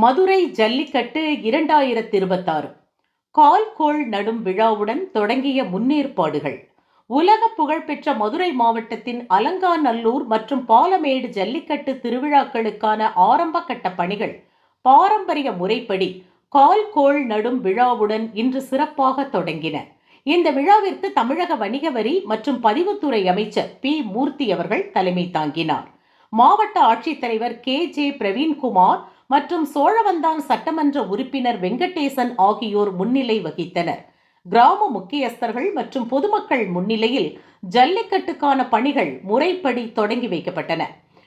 மதுரை ஜல்லிக்கட்டு இரண்டாயிரத்தி இருபத்தாறு கால்கோள் நடும் விழாவுடன் தொடங்கிய முன்னேற்பாடுகள். உலக புகழ்பெற்ற மதுரை மாவட்டத்தின் அலங்காநல்லூர் மற்றும் பாலமேடு ஜல்லிக்கட்டு திருவிழாக்களுக்கான ஆரம்ப கட்ட பணிகள் பாரம்பரிய முறைப்படி கால் கோள் நடும் விழாவுடன் இன்று சிறப்பாக தொடங்கின. இந்த விழாவிற்கு தமிழக வணிக வரி மற்றும் பதிவுத்துறை அமைச்சர் பி. மூர்த்தி அவர்கள் தலைமை தாங்கினார். மாவட்ட ஆட்சித்தலைவர் கே. ஜே. பிரவீன்குமார் மற்றும் சோழவந்தான் சட்டமன்ற உறுப்பினர் வெங்கடேசன் ஆகியோர் முன்னிலை வகித்தனர். கிராம முக்கியஸ்தர்கள் மற்றும் பொதுமக்கள் முன்னிலையில் ஜல்லிக்கட்டுக்கான பணிகள் முறைப்படி தொடங்கி வைக்கப்பட்டன.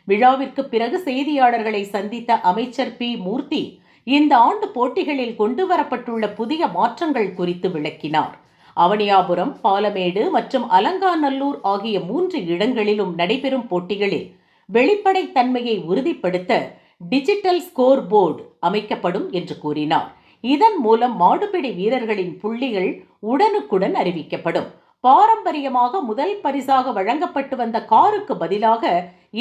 விழாவிற்கு பிறகு செய்தியாளர்களை சந்தித்த அமைச்சர் பி. மூர்த்தி இந்த ஆண்டு போட்டிகளில் கொண்டு வரப்பட்டுள்ள புதிய மாற்றங்கள் குறித்து விளக்கினார். அவனியாபுரம் பாலமேடு மற்றும் அலங்காநல்லூர் ஆகிய மூன்று இடங்களிலும் நடைபெறும் போட்டிகளில் வெளிப்படைத்தன்மையை உறுதிப்படுத்த டிஜிட்டல் ஸ்கோர் போர்டு அமைக்கப்படும் என்று கூறினார். இதன் மூலம் மாடுபிடி வீரர்களின் புள்ளிகள் உடனுக்குடன் அறிவிக்கப்படும். பாரம்பரியமாக முதல் பரிசாக வழங்கப்பட்டு வந்த காருக்கு பதிலாக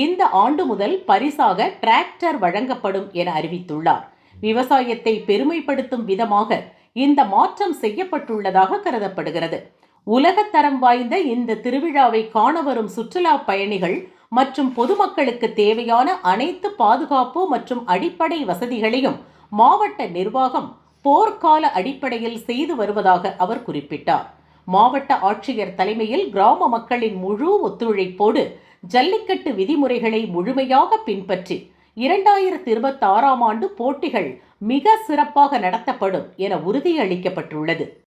இந்த ஆண்டு முதல் பரிசாக டிராக்டர் வழங்கப்படும் என அறிவித்துள்ளார். விவசாயத்தை பெருமைப்படுத்தும் விதமாக இந்த மாற்றம் செய்யப்பட்டுள்ளதாக கருதப்படுகிறது. உலகத்தரம் வாய்ந்த இந்த திருவிழாவை காண வரும் சுற்றுலா பயணிகள் மற்றும் பொதுமக்களுக்கு தேவையான அனைத்து பாதுகாப்பு மற்றும் அடிப்படை வசதிகளையும் மாவட்ட நிர்வாகம் போர்க்கால அடிப்படையில் செய்து வருவதாக அவர் குறிப்பிட்டார். மாவட்ட ஆட்சியர் தலைமையில் கிராம மக்களின் முழு ஒத்துழைப்போடு ஜல்லிக்கட்டு விதிமுறைகளை முழுமையாக பின்பற்றி இரண்டாயிரத்தி இருபத்தி ஆறாம் ஆண்டு போட்டிகள் மிக சிறப்பாக நடத்தப்படும் என உறுதியளிக்கப்பட்டுள்ளது.